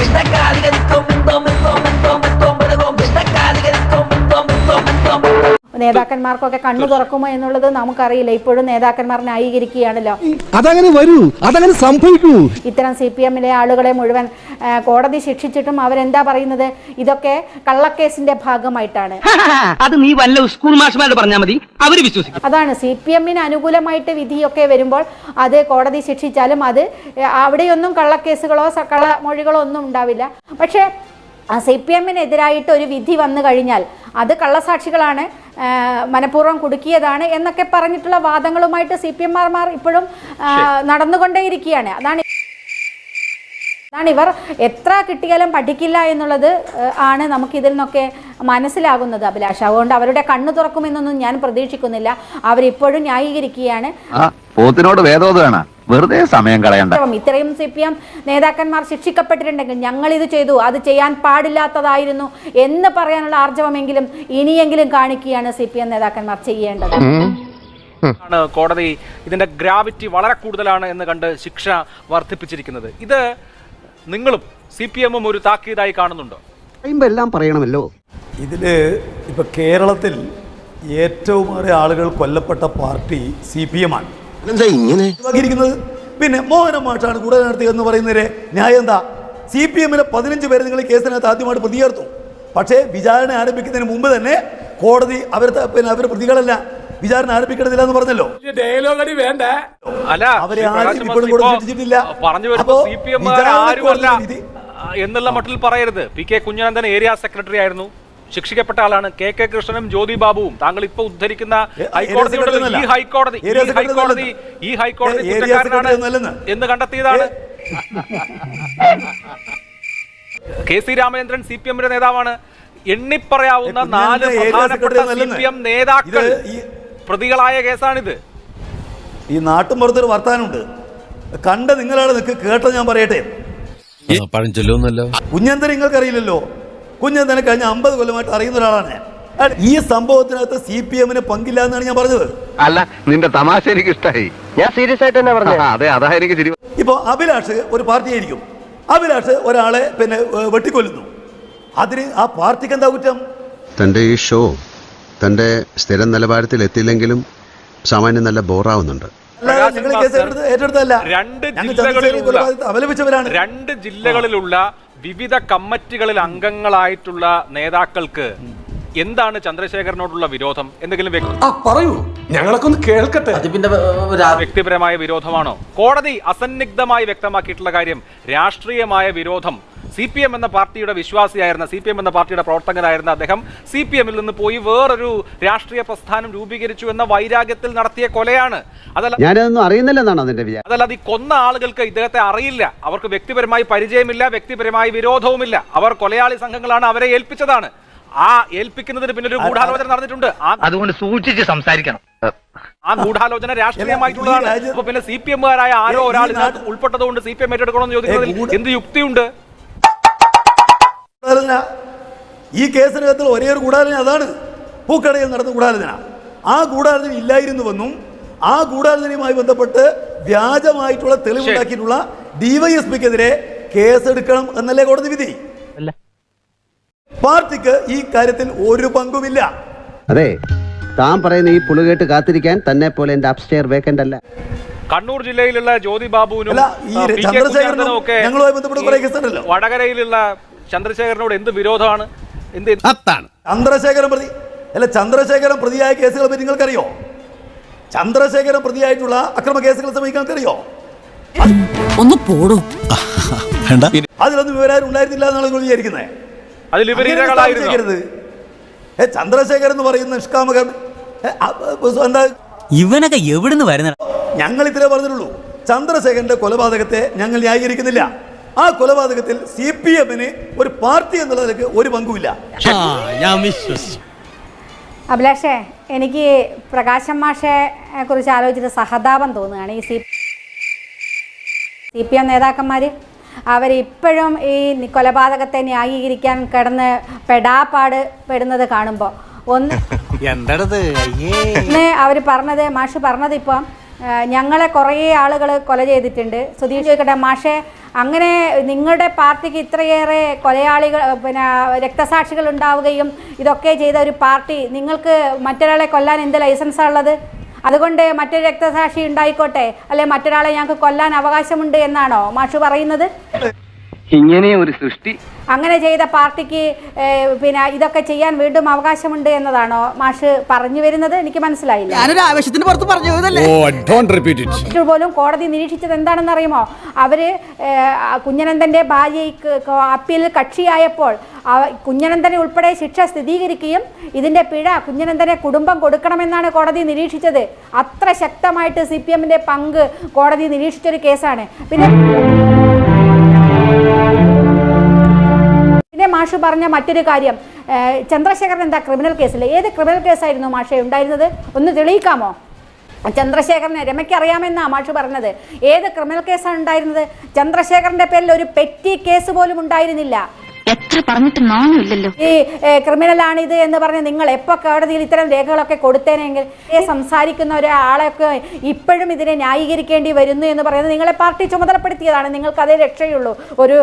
destacar നേതാക്കന്മാർക്കൊക്കെ കണ്ണു തുറക്കുമോ എന്നുള്ളത് നമുക്കറിയില്ല. ഇപ്പോഴും നേതാക്കന്മാർ ന്യായീകരിക്കുകയാണല്ലോ അതങ്ങനെ വരൂ. അതങ്ങനെ സംഭവിക്കൂ. ഇത്തരം സി പി എമ്മിലെ ആളുകളെ മുഴുവൻ കോടതി ശിക്ഷിച്ചിട്ടും അവരെന്താ പറയുന്നത്? ഇതൊക്കെ കള്ളക്കേസിന്റെ ഭാഗമായിട്ടാണ്. അത് നീ വല്ല സ്കൂൾ മാഷ്മാരോട് പറഞ്ഞാൽ മതി. അവർ വിശ്വസിക്കും. അതാണ്. സി പി എമ്മിന് അനുകൂലമായിട്ട് വിധിയൊക്കെ വരുമ്പോൾ അത് കോടതി ശിക്ഷിച്ചാലും അത് അവിടെയൊന്നും കള്ളക്കേസുകളോ കള്ള കള്ളമൊഴികളോ ഒന്നും ഉണ്ടാവില്ല. പക്ഷേ സി പി എമ്മിനെതിരായിട്ട് ഒരു വിധി വന്നു കഴിഞ്ഞാൽ അത് കള്ളസാക്ഷികളാണ് മനഃപൂർവം കുടുക്കിയതാണ് എന്നൊക്കെ പറഞ്ഞിട്ടുള്ള വാദങ്ങളുമായിട്ട് സി പി എംമാർമാർ ഇപ്പോഴും നടന്നുകൊണ്ടേയിരിക്കുകയാണ്. അതാണ് അതാണ് ഇവർ എത്ര കിട്ടിയാലും പഠിക്കില്ല എന്നുള്ളത് ആണ് നമുക്കിതിൽ നിന്നൊക്കെ മനസ്സിലാകുന്നത് അഭിലാഷ്. അതുകൊണ്ട് അവരുടെ കണ്ണു തുറക്കുമെന്നൊന്നും ഞാൻ പ്രതീക്ഷിക്കുന്നില്ല. അവരിപ്പോഴും ന്യായീകരിക്കുകയാണ്. പോത്തിനോട് വേദോദാണ് വെറുതെ സമയം കളയണ്ട. ഇത്രയും സി പി എം നേതാക്കന്മാർ ശിക്ഷിക്കപ്പെട്ടിട്ടുണ്ടെങ്കിൽ ഞങ്ങൾ ഇത് ചെയ്തു. അത് ചെയ്യാൻ പാടില്ലാത്തതായിരുന്നു എന്ന് പറയാനുള്ള ആർജവമെങ്കിലും ഇനിയെങ്കിലും കാണിക്കുകയാണ് സി പി എം നേതാക്കന്മാർ ചെയ്യേണ്ടത്. ആണ് കോടതി ഇതിന്റെ ഗ്രാവിറ്റി വളരെ കൂടുതലാണ് എന്ന് കണ്ട് ശിക്ഷ വർദ്ധിപ്പിച്ചിരിക്കുന്നത്. ഇത് നിങ്ങളും സി പി എമ്മും ഒരു താക്കീതായി കാണുന്നുണ്ടോ? എല്ലാം പറയണമല്ലോ. ഇതിൽ ഇപ്പോൾ കേരളത്തിൽ ഏറ്റവും ഏറെ ആളുകൾ കൊല്ലപ്പെട്ട പാർട്ടി സി പി എം ആണ്. എന്താ ഇങ്ങനെ? ഒഴിവാക്കിയിരിക്കുന്നത് പിന്നെ മോഹന മാഷാണ് കൂടുതൽ നടത്തിയത് എന്ന് പറയുന്നതിന് ന്യായം എന്താ? സി പി എമ്മിലെ പതിനഞ്ച് പേരെ നിങ്ങൾ കേസിനകത്ത് ആദ്യമായിട്ട് പ്രതി ചേർത്തു പക്ഷേ വിചാരണ ആരംഭിക്കുന്നതിന് മുമ്പ് തന്നെ കോടതി അവർ പിന്നെ അവർ പ്രതികളല്ല വിചാരണ ആരംഭിക്കണമെന്നില്ല എന്ന് പറഞ്ഞല്ലോ. അല്ല അവരെ ആരും ഇപ്പോഴും കൂടെ പറഞ്ഞു വരുമ്പോ അപ്പോ സി പി എം ആരുമല്ല എന്നുള്ള മട്ടിൽ പറയരുത്. P K Kunhanandan area secretary ആയിരുന്നു. ശിക്ഷിക്കപ്പെട്ട ആളാണ് കെ കെ കൃഷ്ണനും ജ്യോതി ബാബുവും. താങ്കൾ ഇപ്പൊ ഉദ്ധരിക്കുന്ന ഏ, ഹൈക്കോടതി ഏരിയ സെക്രട്ടറി ഈ ഹൈക്കോടതി ഈ ഹൈക്കോടതി. ഈ ഹൈക്കോടതി കുറ്റക്കാരനാണ്. എന്ന് കണ്ടെത്തിയതാണ്. K C Ramachandran C P എമ്മിന്റെ നേതാവാണ്. എണ്ണിപ്പറയാവുന്ന നാല് പ്രധാനപ്പെട്ട സി പി എം നേതാക്കൾ പ്രതികളായ കേസാണിത്. ഈ നാട്ടുമ്പുറത്തൊരു വർത്താനുണ്ട് കണ്ട നിങ്ങളാണ് നിൽക്ക് കേട്ട ഞാൻ പറയട്ടെ. പഴഞ്ചൊല്ലൊന്നല്ലോ കുഞ്ഞന്തൻ നിങ്ങൾക്ക് അറിയില്ലല്ലോ തന്നെ കഴിഞ്ഞ അമ്പത് കൊല്ലമായിട്ട് അറിയുന്ന ഒരാളാണ്. ഞാൻ. ഈ സംഭവത്തിനകത്ത് സി പി എമ്മിന് പങ്കില്ല എന്നാണ് ഞാൻ പറഞ്ഞത്. അല്ല നിന്റെ തമാശ എനിക്ക് ഇഷ്ടമായി ഞാൻ സീരിയസ് ആയിട്ട് തന്നെ പറഞ്ഞു അതെ അതാ എനിക്ക് ഇപ്പൊ ഇപ്പോൾ അഭിലാഷ് ഒരു പാർട്ടി ആയിരിക്കും അഭിലാഷ് ഒരാളെ പിന്നെ വെട്ടിക്കൊല്ലുന്നു. അതിന് ആ പാർട്ടിക്ക് എന്താ കുറ്റം? തന്റെ ഈ ഷോ തന്റെ സ്ഥിരം നിലവാരത്തിൽ എത്തിയില്ലെങ്കിലും സാമാന്യം നല്ല ബോറാവുന്നുണ്ട്. രണ്ട് ജില്ലകളിലുള്ള രണ്ട് ജില്ലകളിലുള്ള വിവിധ കമ്മിറ്റികളിൽ അംഗങ്ങളായിട്ടുള്ള നേതാക്കൾക്ക് എന്താണ് ചന്ദ്രശേഖരനോടുള്ള വിരോധം? എന്തെങ്കിലും പറയൂ. ഞങ്ങളൊക്കെ ഒന്ന് കേൾക്കട്ടെ. വ്യക്തിപരമായ വിരോധമാണോ? കോടതി അസന്നിഗ്ധമായി വ്യക്തമാക്കിയിട്ടുള്ള കാര്യം രാഷ്ട്രീയമായ വിരോധം. സി പി എം എന്ന പാർട്ടിയുടെ വിശ്വാസിയായിരുന്ന സി പി എം എന്ന പാർട്ടിയുടെ പ്രവർത്തകനായിരുന്ന അദ്ദേഹം സി പി എമ്മിൽ നിന്ന് പോയി വേറൊരു രാഷ്ട്രീയ പ്രസ്ഥാനം രൂപീകരിച്ചു എന്ന വൈരാഗ്യത്തിൽ നടത്തിയ കൊലയാണ്. അതല്ല ഞാനതൊന്നും അറിയുന്നില്ലെന്നാണ് അതിന്റെ വിചാരം? അതല്ലാതെ ഈ കൊന്ന ആളുകൾക്ക് ഇദ്ദേഹത്തെ അറിയില്ല. അവർക്ക് വ്യക്തിപരമായി പരിചയമില്ല വ്യക്തിപരമായി വിരോധവുമില്ല. അവർ കൊലയാളി സംഘങ്ങളാണ് അവരെ ഏൽപ്പിച്ചതാണ്. ആ ഏൽപ്പിക്കുന്നതിന് പിന്നെ ഒരു ഗൂഢാലോചന നടന്നിട്ടുണ്ട്. അതുകൊണ്ട് സൂക്ഷിച്ച് സംസാരിക്കണം. ആ. ഗൂഢാലോചന രാഷ്ട്രീയമായിട്ടുള്ളതാണ്. അപ്പൊ പിന്നെ സി പി എമ്മുകാരായ ആരോ ഒരാൾ ഉൾപ്പെട്ടത് ഇതിനകത്ത് ഉൾപ്പെട്ടതുകൊണ്ട് സി പി എം ഏറ്റെടുക്കണമെന്ന് ചോദിക്കുന്നതിൽ എന്ത് യുക്തിയുണ്ട്? ഈ കേസിനകത്തിൽ ഒരേ ഒരു ഗൂഢാലോചന അതാണ്. പൂക്കടയിൽ നടന്ന ഗൂഢാലോചന. ആ ഗൂഢാലോചന ഇല്ലായിരുന്നുവെന്നും ആ ഗൂഢാലോചനയുമായി ബന്ധപ്പെട്ട് വ്യാജമായിട്ടുള്ള തെളിവുണ്ടാക്കിയിട്ടുള്ള ഡിവൈഎസ്പിക്കെതിരെ കേസെടുക്കണം എന്നല്ലേ കോടതി വിധി? പാർട്ടിക്ക് ഈ കാര്യത്തിൽ ഒരു പങ്കുമില്ല. അതെ താൻ പറയുന്ന ഈ പുളുകേട്ട് കാത്തിരിക്കാൻ തന്നെ പോലെ എന്റെ അപ്സ്റ്റെയർ വേക്കന്റ് അല്ല. കണ്ണൂർ ജില്ലയിലുള്ള ജ്യോതി ബാബുവിനും ഞങ്ങളുമായി ബന്ധപ്പെട്ട്. വടകരയിലുള്ള ചന്ദ്രശേഖരനോട് എന്ത് വിരോധമാണ്? എന്ത് ചന്ദ്രശേഖരൻ പ്രതി അല്ല ചന്ദ്രശേഖരൻ പ്രതിയായ കേസുകളെ പറ്റി നിങ്ങൾക്കറിയോ? ചന്ദ്രശേഖരൻ പ്രതിയായിട്ടുള്ള അക്രമ കേസുകളെ സമയം നിങ്ങൾക്കറിയോ? ഒന്ന് പോടും. അതിലൊന്നും വിവരം ഉണ്ടായിരുന്നില്ല എന്നാണ് നിങ്ങൾ വിചാരിക്കുന്നത്. അതിൽ ഏ ചന്ദ്രശേഖരൻ എന്ന് പറയുന്ന നിഷ്കാമകൻ എന്താ? ഇവനൊക്കെ എവിടുന്ന് വരുന്ന ഞങ്ങൾ ഇത്രേ പറഞ്ഞിട്ടുള്ളൂ. ചന്ദ്രശേഖരന്റെ കൊലപാതകത്തെ ഞങ്ങൾ ന്യായീകരിക്കുന്നില്ല. ആ കൊലപാതകത്തിൽ സി പി എമ്മിന് ഒരു പാർട്ടി എന്നുള്ളതിലേക്ക് ഒരു പങ്കുമില്ല. ഞാൻ വിശ്വസിച്ചു. അഭിലാഷേ എനിക്ക് പ്രകാശം മാഷെ കുറിച്ച് ആലോചിച്ചിട്ട് സഹതാപം തോന്നുകയാണ് ഈ സി സി പി എം നേതാക്കന്മാർ അവരിപ്പോഴും ഈ കൊലപാതകത്തെ ന്യായീകരിക്കാൻ കിടന്ന് പെടാപ്പാട് പെടുന്നത് കാണുമ്പോൾ ഒന്ന് ഇന്ന് അവർ പറഞ്ഞത് മാഷ് പറഞ്ഞത് ഇപ്പം ഞങ്ങളെ കുറേ ആളുകൾ കൊല ചെയ്തിട്ടുണ്ട്. സുധീഷ് ചോദിക്കട്ടെ മാഷെ അങ്ങനെ നിങ്ങളുടെ പാർട്ടിക്ക് ഇത്രയേറെ കൊലയാളികൾ പിന്നെ രക്തസാക്ഷികൾ ഉണ്ടാവുകയും ഇതൊക്കെ ചെയ്ത ഒരു പാർട്ടി നിങ്ങൾക്ക് മറ്റൊരാളെ കൊല്ലാൻ എന്ത് ലൈസൻസാണ് ഉള്ളത്? അതുകൊണ്ട് മറ്റൊരു രക്തസാക്ഷി ഉണ്ടായിക്കോട്ടെ. അല്ലെ മറ്റൊരാളെ ഞങ്ങൾക്ക് കൊല്ലാൻ അവകാശമുണ്ട് എന്നാണോ മാഷു പറയുന്നത്? ഇങ്ങനെ ഒരു സൃഷ്ടി. അങ്ങനെ ചെയ്ത പാർട്ടിക്ക് പിന്നെ ഇതൊക്കെ ചെയ്യാൻ വീണ്ടും അവകാശമുണ്ട് എന്നതാണോ മാഷ് പറഞ്ഞു വരുന്നത്? എനിക്ക് മനസ്സിലായില്ല. ഞാനൊരു ആവേശത്തിന് പുറത്ത് പറഞ്ഞു പോലും കോടതി നിരീക്ഷിച്ചത് എന്താണെന്ന് അറിയുമോ അവർ കുഞ്ഞനന്ദന്റെ ഭാര്യയ്ക്ക് അപ്പീൽ കക്ഷിയായപ്പോൾ കുഞ്ഞനന്ദനെ ഉൾപ്പെടെ ശിക്ഷ സ്ഥിരീകരിക്കുകയും ഇതിന്റെ പിഴ കുഞ്ഞനന്ദനെ കുടുംബം കൊടുക്കണമെന്നാണ് കോടതി നിരീക്ഷിച്ചത്. അത്ര ശക്തമായിട്ട് സി പി എമ്മിന്റെ പങ്ക് കോടതി നിരീക്ഷിച്ചൊരു കേസാണ്. പിന്നെ മാഷ് പറഞ്ഞ മറ്റൊരു കാര്യം. ചന്ദ്രശേഖരൻ എന്താ ക്രിമിനൽ കേസിൽ ഏത് ക്രിമിനൽ കേസായിരുന്നു മാഷെ ഉണ്ടായിരുന്നത്? ഒന്ന് തെളിയിക്കാമോ? ചന്ദ്രശേഖരനെ രമയ്ക്ക് അറിയാമെന്നാ മാഷ് പറഞ്ഞത്. ഏത് ക്രിമിനൽ കേസാണ് ഉണ്ടായിരുന്നത്? ചന്ദ്രശേഖരന്റെ പേരിൽ ഒരു പെറ്റി കേസ് പോലും ഉണ്ടായിരുന്നില്ല. എത്ര പറഞ്ഞിട്ട് നാണമില്ലല്ലോ. ഈ ക്രിമിനലാണ് ഇത് എന്ന് പറഞ്ഞ് നിങ്ങൾ എപ്പോൾ കോടതിയിൽ ഇത്തരം രേഖകളൊക്കെ കൊടുത്തേനെങ്കിൽ ഈ സംസാരിക്കുന്ന ഒരാളൊക്കെ ഇപ്പോഴും ഇതിനെ ന്യായീകരിക്കേണ്ടി വരുന്നു എന്ന് പറയുന്നത് നിങ്ങളെ പാർട്ടി ചുമതലപ്പെടുത്തിയതാണ്. നിങ്ങൾക്ക് അതേ രക്ഷയുള്ളൂ. ഒരു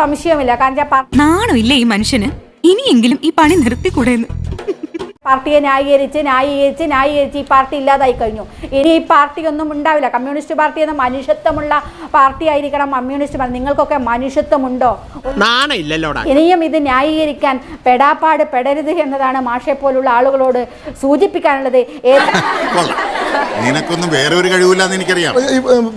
സംശയമില്ല കാരണം നാണമില്ല ഈ മനുഷ്യന്. ഇനിയെങ്കിലും ഈ പണി നിർത്തിക്കൂടെന്ന് പാർട്ടിയെ ന്യായീകരിച്ച് ന്യായീകരിച്ച് ന്യായീകരിച്ച് ഈ പാർട്ടി ഇല്ലാതായി കഴിഞ്ഞു. ഇനി ഈ പാർട്ടിയൊന്നും ഉണ്ടാവില്ല. കമ്മ്യൂണിസ്റ്റ് പാർട്ടി എന്ന മനുഷ്യത്വമുള്ള പാർട്ടി ആയിരിക്കണം കമ്മ്യൂണിസ്റ്റ് പാർട്ടി. നിങ്ങൾക്കൊക്കെ മനുഷ്യത്വമുണ്ടോ? ഇനിയും ഇത് ന്യായീകരിക്കാൻ പെടാപ്പാട് പെടരുത് എന്നതാണ് മാഷെ പോലുള്ള ആളുകളോട് സൂചിപ്പിക്കാനുള്ളത്. നിനക്കൊന്നും വേറെ ഒരു കഴിവില്ലാന്ന് എനിക്കറിയാം.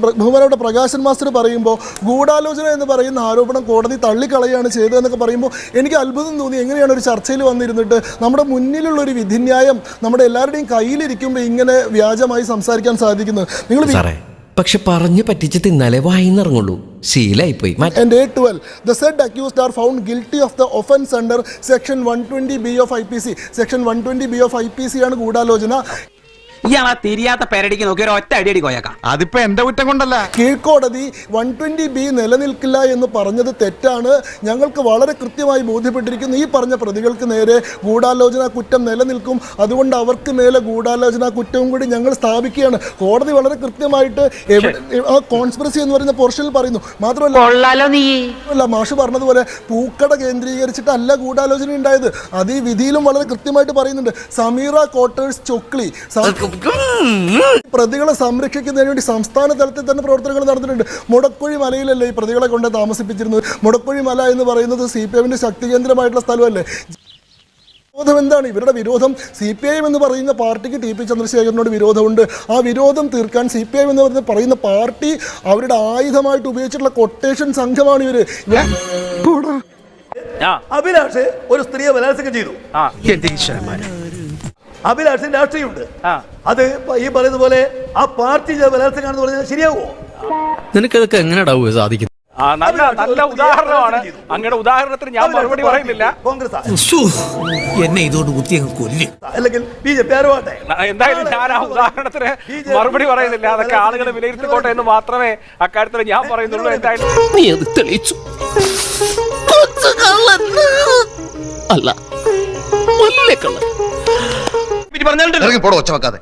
ബഹുമാനോട് പ്രകാശൻ മാസ്റ്റർ പറയുമ്പോൾ ഗൂഢാലോചന എന്ന് പറയുന്ന ആരോപണം കോടതി തള്ളിക്കളയാണ് ചെയ്തതെന്നൊക്കെ പറയുമ്പോൾ എനിക്ക് അത്ഭുതം തോന്നി. എങ്ങനെയാണ് ഒരു ചർച്ചയിൽ വന്നിരുന്നിട്ട് നമ്മുടെ മുന്നിലുള്ള ഒരു വിധിന്യായം നമ്മുടെ എല്ലാവരുടെയും കയ്യിലിരിക്കുമ്പോൾ ഇങ്ങനെ വ്യാജമായി സംസാരിക്കാൻ സാധിക്കുന്നത് നിങ്ങൾ സാറേ പക്ഷെ പറഞ്ഞു പറ്റിച്ച് തിന്നാലേ വായിന്നിറങ്ങുള്ളൂ ശീലായിപ്പോയി. and A12, the said accused are found guilty of the P under section 120B of IPC. Of 120B of IPC ആണ് ഗൂഢാലോചന. ഇയാളാ തിരിയാത്ത പെരടിക്ക് നോക്കി ഒരു ഒറ്റ അടിയടി കോയക്കാം. അതിപ്പോ എന്റെ കുറ്റം കൊണ്ടല്ല? കീഴ്ക്കോടതി വൺ ട്വന്റി ബി നിലനിൽക്കില്ല എന്ന് പറഞ്ഞത് തെറ്റാണ്. ഞങ്ങൾക്ക് വളരെ കൃത്യമായി ബോധ്യപ്പെട്ടിരിക്കുന്നു ഈ പറഞ്ഞ പ്രതികൾക്ക് നേരെ ഗൂഢാലോചന കുറ്റം നിലനിൽക്കും. അതുകൊണ്ട് അവർക്ക് മേലെ ഗൂഢാലോചന കുറ്റവും കൂടി ഞങ്ങൾ സ്ഥാപിക്കുകയാണ്. കോടതി വളരെ കൃത്യമായിട്ട് ആ കോൺസ്പിറസി എന്ന് പറയുന്ന പോർഷനിൽ പറയുന്നു. മാത്രമല്ല കൊള്ളാലോ നീ. അല്ല മാഷ് പറഞ്ഞതുപോലെ പൂക്കട കേന്ദ്രീകരിച്ചിട്ടല്ല ഗൂഢാലോചന ഉണ്ടായത്. അത് ഈ വിധിയിലും വളരെ കൃത്യമായിട്ട് പറയുന്നുണ്ട്. സമീറ കോട്ടേഴ്സ് ചൊക്ലി. പ്രതികളെ സംരക്ഷിക്കുന്നതിന് വേണ്ടി സംസ്ഥാന തലത്തിൽ തന്നെ പ്രവർത്തനങ്ങൾ നടന്നിട്ടുണ്ട്. മുടക്കുഴി മലയിലല്ലേ ഈ പ്രതികളെ കൊണ്ട് താമസിപ്പിച്ചിരുന്നത്? മുടക്കുഴി മല എന്ന് പറയുന്നത് സി പി എമ്മിന്റെ ശക്തി കേന്ദ്രമായിട്ടുള്ള സ്ഥലമല്ലേ? വിരോധം എന്താണ്? ഇവരുടെ വിരോധം സി പി ഐ എം എന്ന് പറയുന്ന പാർട്ടിക്ക് ടി പി ചന്ദ്രശേഖരനോട് വിരോധമുണ്ട്. ആ വിരോധം തീർക്കാൻ സി പി ഐ എം എന്ന് പറയുന്ന പറയുന്ന പാർട്ടി അവരുടെ ആയുധമായിട്ട് ഉപയോഗിച്ചിട്ടുള്ള കൊട്ടേഷൻ സംഘമാണ് ഇവർ. ആ. അഭിലാഷ് ഒരു സ്ത്രീയെ ബലാത്സംഗം ചെയ്തു. അഭിലാഷിന് രാഷ്ട്രീയമുണ്ട്. അത് ഈ പറയുന്ന പോലെ ആ പാർട്ടി ബലാത്സംഗം പറഞ്ഞാൽ ശരിയാവോ? നിനക്കതൊക്കെ എങ്ങനെ സാധിക്കുന്നത്? ആ നല്ല നല്ല ഉദാഹരണമാണ്. അങ്ങയുടെ ഉദാഹരണത്തിന് ഞാൻ മറുപടി പറയുന്നില്ല. കോൺഗ്രസ് എന്നെ ഇതുകൊണ്ട് കുത്തി അങ്ങ് കൊല്ലും. അല്ലെങ്കിൽ ബി ജെ പി ആരുമാട്ടെ എന്തായാലും ഞാൻ ആ ഉദാഹരണത്തിന് മറുപടി പറയുന്നില്ല. അതൊക്കെ ആളുകൾ വിലയിരുത്തിക്കോട്ടെ എന്ന് മാത്രമേ അക്കാര്യത്തിൽ ഞാൻ പറയുന്നുള്ളൂ. എന്തായാലും നീ അത് തെളിയിച്ചു. അല്ല പറഞ്ഞാലുണ്ടല്ലോ. പോടോ ഒച്ച വെക്കാതെ.